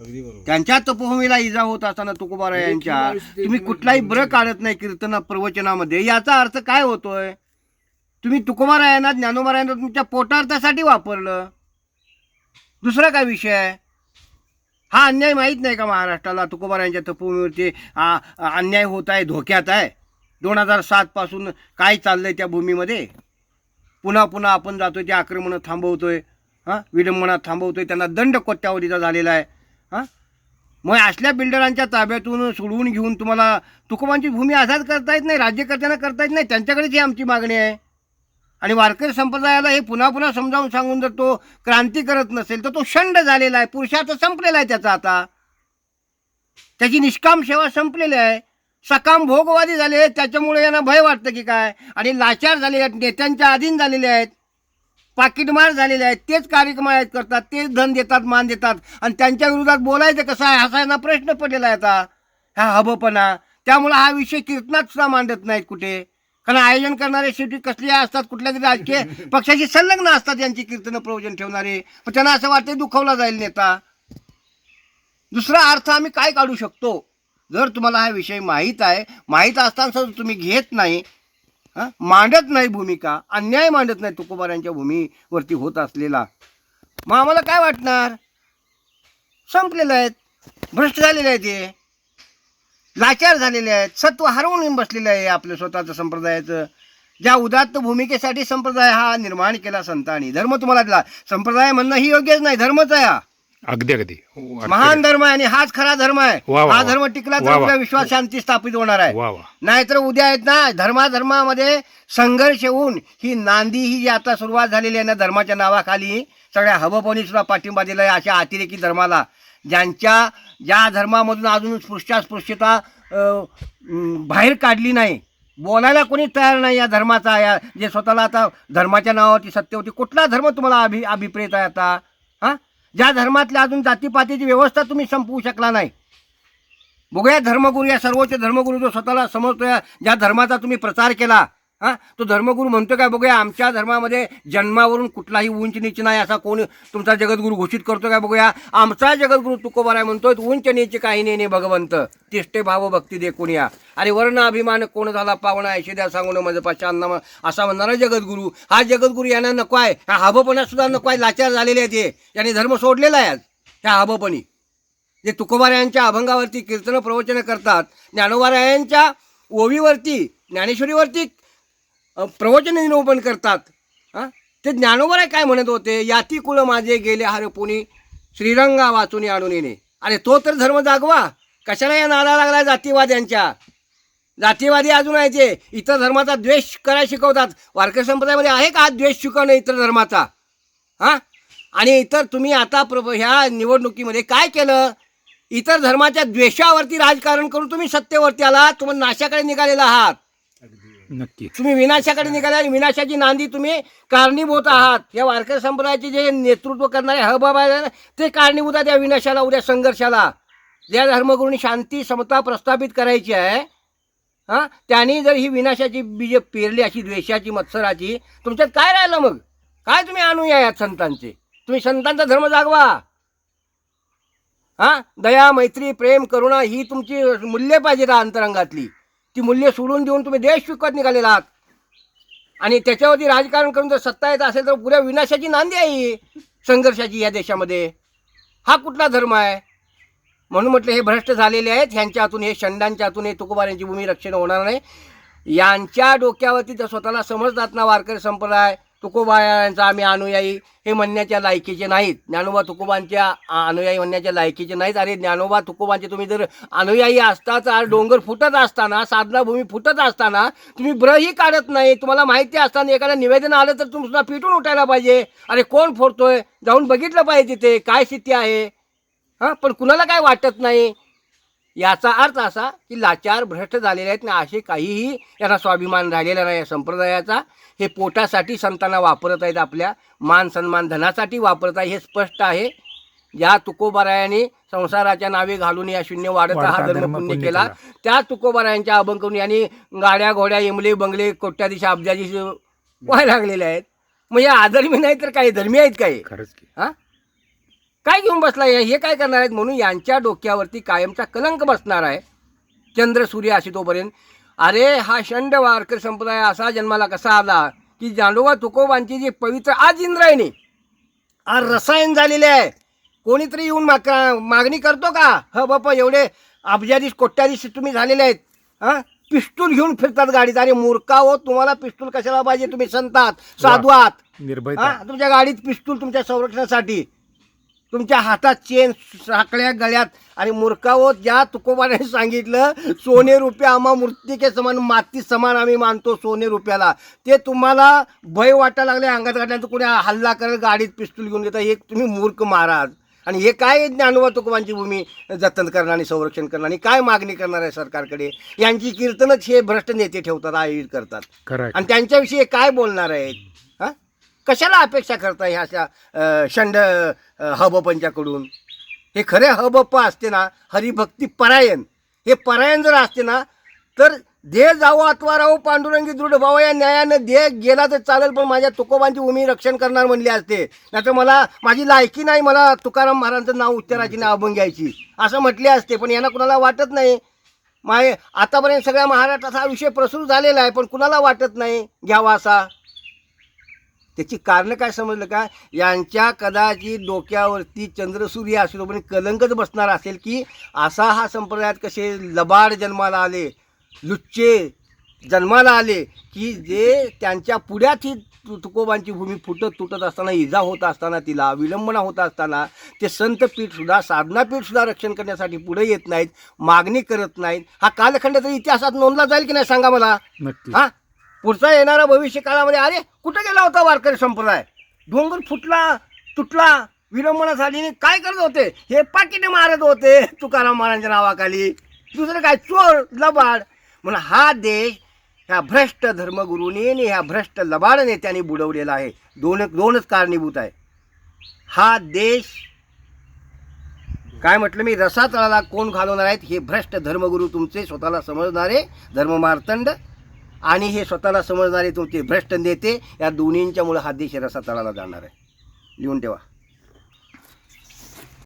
अगदी बरोबर. त्यांच्या तपोभूमीला इजा होत असताना तुकोबारा यांच्या तुम्ही कुठलाही ब्र काढत नाही कीर्तन प्रवचनामध्ये. याचा अर्थ काय होतोय? तुम्ही तुकोबारायांना ज्ञानोबारायांना तुमच्या पोटार्थासाठी वापरलं. दुसरा काय विषय आहे? हा अन्याय माहीत नाही का महाराष्ट्राला? तुकोबारायांच्या तपोभूमीवरती आ- अन्याय होत आहे धोक्यात आहे. दोन हजार सात पासून काय चाललंय त्या भूमीमध्ये? पुन्हा पुन्हा आपण जातोय ते आक्रमणं थांबवतोय. हां विडंबना थांबवतोय. त्यांना दंड कोट्यावधीचा झालेला आहे. हां? मग असल्या बिल्डरांच्या ताब्यातून सोडवून घेऊन तुम्हाला तुकोबांची भूमी आझाद करता येत नाही राज्यकर्त्यांना करता येत नाही त्यांच्याकडेच ही आमची मागणी आहे. आणि वारकरी संप्रदायाला हे पुन्हा पुन्हा समजावून सांगून जर तो क्रांती करत नसेल तर तो शंड झालेला आहे पुरुषार्थ संपलेला आहे त्याचा आता. त्याची निष्काम सेवा संपलेली आहे. सकाम भोगवादी झाले आहेत त्याच्यामुळे यांना भय वाटतं की काय? आणि लाचार झालेले आहेत नेत्यांच्या अधीन झालेले आहेत. पाकिटमार झालेले आहेत तेच कार्यक्रम आहेत करतात तेच धन देतात मान देतात. आणि त्यांच्या विरोधात बोलायचं कसं आहे असा यांना प्रश्न पडलेला आहे आता. हा हबपणा. त्यामुळे हा विषय कीर्तनात सुद्धा मांडत नाहीत कुठे. कारण आयोजन करणारे शेवटी कसले असतात कुठल्या तरी राजकीय पक्षाशी संलग्न असतात यांची कीर्तन प्रवचन ठेवणारे. पण त्यांना असं वाटतं दुखवला जाईल नेता. दुसरा अर्थ आम्ही काय काढू शकतो? जर तुम्हाला हा विषय माहीत आहे माहीत असताना सुद्धा तुम्ही घेत नाही मांडत नाही भूमिका अन्याय मांडत नाही तुकोबारांच्या भूमीवरती होत असलेला. मग आम्हाला काय वाटणार? संपलेलं आहेत भ्रष्ट झालेले आहेत हे. लाचार झालेले आहेत सत्व हरवून बसलेलं आहे आपल्या स्वतःचं संप्रदायाचं. ज्या उदात्त भूमिकेसाठी संप्रदाय हा निर्माण केला संतांनी. धर्म तुम्हाला दिला. संप्रदाय म्हणणं ही योग्यच नाही धर्मच आहे हा. अगदी अगदी. हो, अगदी. महान धर्म आहे आणि हाच खरा धर्म आहे. वा, वा, हा. धर्म टिकला तर वा, वा. आपल्या विश्वास शांती स्थापित होणार आहे. वा नाहीतर उद्या आहेत ना धर्माधर्मामध्ये संघर्ष होऊन ही नांदी ही जी आता सुरुवात झालेली आहे ना धर्माच्या नावाखाली सगळ्या हवपोनी सुद्धा पाठिंबा दिला आहे अशा अतिरेकी धर्माला ज्यांच्या ज्या धर्मामधून अजून स्पृश्यास्पृश्यता अं, अं, बाहेर काढली नाही. बोलायला कोणी तयार नाही या धर्माचा या जे स्वतःला आता धर्माच्या नावावरती सत्तेवरती कुठला धर्म तुम्हाला अभि अभिप्रेत आहे आता? ज्या धर्मातल्या अजून जातीपातीची व्यवस्था तुम्ही संपवू शकला नाही. बघूया धर्मगुरू या सर्वोच्च धर्मगुरू जो स्वतःला समजतो या ज्या धर्माचा तुम्ही प्रचार केला हा? तो धर्मगुरू म्हणतो काय बघूया आमच्या धर्मामध्ये जन्मावरून कुठलाही उंच नीच नाही असा कोण तुमचा जगद्गुरू घोषित करतो काय बघूया? आमचा जगद्गुरू आहे म्हणतोय उंच नीच काही नाही भगवंत. तिष्ठे भाव भक्ती दे कोणीया. अरे वर्ण अभिमान कोण झाला पावणा ऐशिद्या सांगून म्हणजे माझं पाशांना असा म्हणणारा जगद्गुरू. हा जगद्गुरू यांना नको आहे हा हबपणा सुद्धा नको आहे लाचार झालेले आहेत हे. यांनी धर्म सोडलेला आहे आज, ह्या हबपणी. जे तुकोबारायांच्या अभंगावरती कीर्तन प्रवचन करतात ज्ञानोबारायांच्या ओवीवरती ज्ञानेश्वरीवरती प्रवचन निरूपण करतात. हां ते ज्ञानोबाराय काय म्हणत होते? याती कुळ माझे गेले हरपुनी श्रीरंगा वाचून आणून येणे. अरे तो तर धर्म जागवा. कशाला या नाला लागला जातीवाद्यांच्या? जातीवादी अजून आहे ते इतर धर्माचा द्वेष करायला शिकवतात. वारकरी संप्रदायामध्ये आहे का हा द्वेष शिकवणं इतर धर्माचा? हां आणि इतर तुम्ही आता प्र ह्या निवडणुकीमध्ये काय केलं? इतर धर्माच्या द्वेषावरती राजकारण करून तुम्ही सत्तेवरती आलात. तुम्ही नाशाकडे निघालेला आहात. नक्की. तुम्ही विनाशाकडे निघाला आणि विनाशाची नांदी तुम्ही कारणीभूत आहात. या वारकरी संप्रदायाचे जे नेतृत्व करणारे हबाब आहे ते कारणीभूत आहेत या विनाशाला उद्या संघर्षाला. ज्या धर्मगुरूंनी शांती समता प्रस्थापित करायची आहे हां त्यांनी जर ही विनाशाची बीज पेरली अशी द्वेषाची मत्सराची तुमच्यात काय राहिलं मग? काय तुम्ही आणूया यात संतांचे? तुम्ही संतांचा धर्म जागवा. हां दया मैत्री प्रेम करुणा ही तुमची मूल्ये पाहिजेत अंतरंगातली. ती मूल्य सोडून देऊन तुम्ही देश विकत निघालेला आहात. आणि त्याच्यावरती राजकारण करून जर सत्ता येत असेल तर पुऱ्या विनाशाची नांदी आहे संघर्षाची या देशामध्ये. हा कुठला धर्म आहे? म्हणून म्हटलं हे भ्रष्ट झालेले आहेत ह्यांच्या हातून हे शंडांच्या हातून हे तुकोबारांची भूमी रक्षण होणार नाही. यांच्या डोक्यावरती जर स्वतःला समजतात ना वारकरी संप्रदाय. तुकोबायांचा आम्ही अनुयायी हे म्हणण्याच्या लायकीचे नाहीत. ज्ञानोबा तुकोबांच्या अनुयायी म्हणण्याच्या लायकीचे नाहीत. अरे ज्ञानोबा तुकोबांचे तुम्ही जर अनुयायी असता तर डोंगर फुटत असताना साधना भूमी फुटत असताना तुम्ही ब्रही काढत नाही. तुम्हाला माहिती असताना एखादं निवेदन आलं तर तुम्ही सुद्धा पिटून उठायला पाहिजे. अरे कोण फोडतोय? जाऊन बघितलं पाहिजे तिथे. काय स्थिती आहे? हां? पण कुणाला काय वाटत नाही? याचा अर्थ असा की लाचार भ्रष्ट झालेले आहेत ना असे काहीही यांना स्वाभिमान राहिलेला नाही या संप्रदायाचा. हे पोटासाठी संतांना वापरत आहेत आपल्या मान सन्मान धनासाठी वापरत आहे हे स्पष्ट आहे. ज्या तुकोबारायांनी संसाराच्या नावे घालून या शून्य वाढत हा धर्म पुण्य केला. त्या तुकोबारायांच्या अभंग करून यांनी गाड्या घोड्या इमले बंगले कोट्याधीश अब्जाधीश व्हायला लागलेले आहेत. म्हणजे आधर्मी नाही तर काय धर्मी आहेत काय खरंच की. हा? काय घेऊन बसला हे हे काय करणार आहेत म्हणून यांच्या डोक्यावरती कायमचा कलंक बसणार आहे. चंद्र सूर्य अशी तोपर्यंत. अरे हा शंड वारकरी संप्रदाय असा जन्माला कसा आला? की जांडोबा तुकोबांची जी पवित्र आज इंद्रायणी आज रसायन झालेले आहे. कोणीतरी येऊन माग मागणी करतो का? ह बापा एवढे अब्जाधीश कोट्याधीश तुम्ही झालेले आहेत. हां? पिस्तूल घेऊन फिरतात गाडीत. अरे मूर्खा हो तुम्हाला पिस्तूल कशाला पाहिजे? तुम्ही संतात साधू आहात निर्भयता हा तुमच्या गाडीत पिस्तूल तुमच्या संरक्षणासाठी. तुमच्या हातात चेन साकळ्या गळ्यात आणि मूर्खावो ज्या तुकोबाने सांगितलं सोने रुपया आम्हा मूर्तिके समान माती समान आम्ही मानतो सोने रुपयाला. ते तुम्हाला भय वाटायला लागले अंगात घातल्यानंतर कोणी हल्ला करेल गाडीत पिस्तूल घेऊन येतात हे तुम्ही मूर्ख महाराज. आणि हे काय ज्ञानोबा तुकोबांची भूमी जतन करणार आणि संरक्षण करणार आणि काय मागणी करणार आहे सरकारकडे? यांची कीर्तनच हे भ्रष्ट नेते ठेवतात आयोजित करतात. आणि त्यांच्याविषयी काय बोलणार आहेत? कशाला अपेक्षा करता ह्या अशा षंड हबपंच्याकडून हे खरे हबप्पा असते ना हरिभक्ती परायण. हे परायण जर असते ना तर दे जावो अथवा राहू पांडुरंगी दृढ. भावा या न्यायानं दे गेला तर चालेल पण माझ्या तुकोबांची उमी रक्षण करणार म्हणली असते. नाहीतर मला माझी लायकी नाही मला तुकाराम महाराजांचं नाव उच्चाराची नाही अभंग घ्यायची. असं म्हटले असते पण यांना कुणाला वाटत नाही. माय आतापर्यंत सगळ्या महाराष्ट्रात हा विषय प्रसूर झालेला आहे पण कुणाला वाटत नाही? घ्यावा असा. त्याची कारणं काय समजलं का? यांच्या कदाचित डोक्यावरती चंद्रसूर्य असलो पण कलंकच बसणार असेल की असा हा संप्रदायात कसे लबाड जन्माला आले लुच्चे जन्माला आले की जे त्यांच्या पुढ्यात ही तुकोबांची भूमी फुटत तुटत असताना इजा होत असताना तिला विलंबना होत असताना ते संत पीठसुद्धा साधना पीठसुद्धा रक्षण करण्यासाठी पुढे येत नाहीत मागणी करत नाहीत. हा कालखंड तरी इतिहासात नोंदला जाईल की नाही सांगा मला? हा? पुढचा येणारा भविष्य काळामध्ये अरे कुठं गेला होता वारकरी संप्रदाय? डोंगर फुटला तुटला विडंबना झाली आणि काय करत होते? हे पाकिटे मारत होते तुकाराम महाराजांच्या नावाखाली. दुसरं काय? चोर लबाड. म्हणून हा देश ह्या भ्रष्ट धर्मगुरूने आणि ह्या भ्रष्ट लबाड नेत्यांनी बुडवलेला आहे. दोन दोनच कारणीभूत आहे. हा देश काय म्हटलं मी? रसातळाला कोण घालवणार आहेत हे भ्रष्ट धर्मगुरू तुमचे स्वतःला समजणारे धर्ममार्तंड आणि हे स्वतःला समजणारे तुमचे भ्रष्ट नेते या दोन्हींच्यामुळे हा देश रसा तळाला जाणार आहे. लिहून ठेवा.